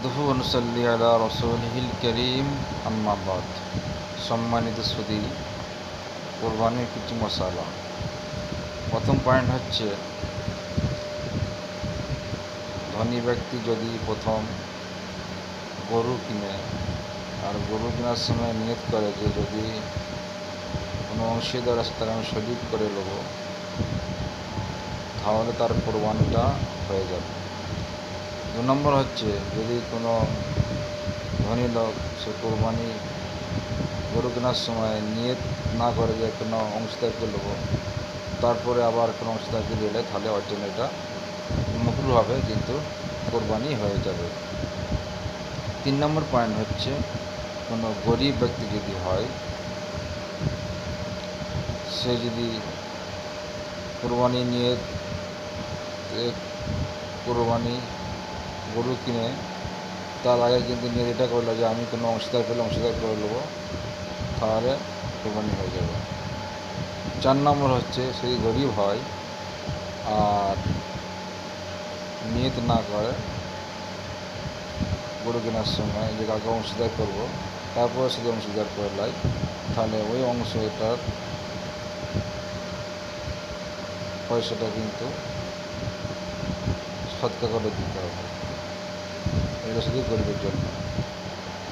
নাহমাদুহু অনুসল্লি আলা রসুলহিল করিম আম্মাবাদ সম্মানিত সুদী কোরবানির কিছু মশালা। প্রথম পয়েন্ট হচ্ছে, ধনী ব্যক্তি যদি প্রথম গরু কিনে, আর গরু কেনার সময় নিয়ত করে যে যদি কোনো অংশীদার তাকে আমি শরিক করে নেব তাহলে তার কোরবানিটা হয়ে যাবে। দু নম্বর হচ্ছে, যদি কোনো ধনী লোক সে কোরবানি গরু কেনার সময় নিয়ত না করে যে কোনো অংশীদারকে নেব, তারপরে আবার কোনো অংশীদারকে নিলে তাহলে ওর জন্য এটা মকরু হবে কিন্তু কোরবানি হয়ে যাবে। তিন নম্বর পয়েন্ট হচ্ছে, কোনো গরিব ব্যক্তি যদি হয়, সে যদি কোরবানি নিয়ে কোরবানি গরু কিনে তার আগে কিন্তু নিয়ে এটা করল যে আমি কোনো অংশীদার পেলে অংশীদার করে নেব। তাহলে কোরবানি হয়ে যাবে। চার নম্বর হচ্ছে সেই গরিব হয় আর নিয়ত না করে গরু কেনার সময় যে কাকে অংশীদার করব, তারপরে শুধু অংশীদার করে লাই। তাহলে ওই অংশটার পয়সাটা কিন্তু সৎকা করে দিতে হবে। এটা শুধু গরিবের জন্য।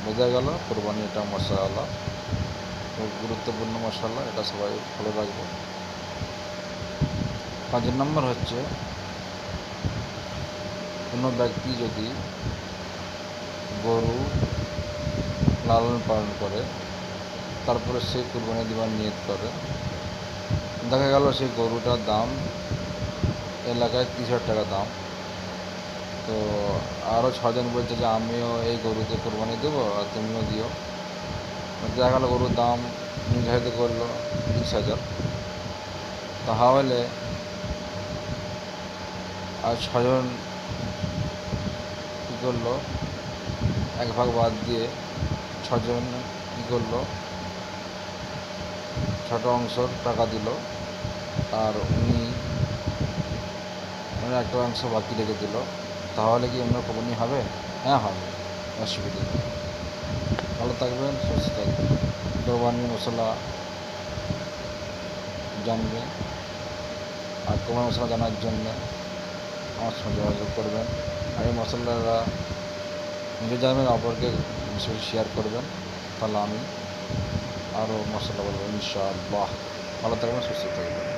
বোঝা গেল, কোরবানি এটা মশালা খুব গুরুত্বপূর্ণ মশালা এটা সবাই ফলো রাখবে। পাঁচ নম্বর হচ্ছে, কোনো ব্যক্তি যদি গরু লালন পালন করে, তারপরে সে কোরবানি দেওয়ার নিয়ত করে, দেখা গেল সেই গরুটার দাম এলাকায় তিরিশ হাজার টাকা দাম। তো আরও ছজন বলছে যে আমিও এই গরুতে কোরবানি দেবো আর তুমিও দিও। দেখা গেলো গরুর দাম নির্ধারিত করল তিরিশ হাজার। তাহলে আর ছজন কী করল? এক ভাগ বাদ দিয়ে ছজন কী করল? ছোট অংশর টাকা দিল আর উনি মানে একটা অংশ বাকি রেখে দিল। তাহলে কি অন্য কোম্পানি হবে? হ্যাঁ হবে। অসুবিধা নেই। ভালো থাকবেন, সুস্থ থাকবেন। কোরবানি মশলা জানবেন। আর কোরবানি মশলা জানার জন্য আমার সঙ্গে যোগাযোগ করবেন। আর এই মশলাটা নিজে জানবেন, অপরকে বেশি শেয়ার করবেন। তাহলে আমি আরও মশলা বলব, ইনশাআল্লাহ। ভালো থাকবেন, সুস্থ থাকবেন।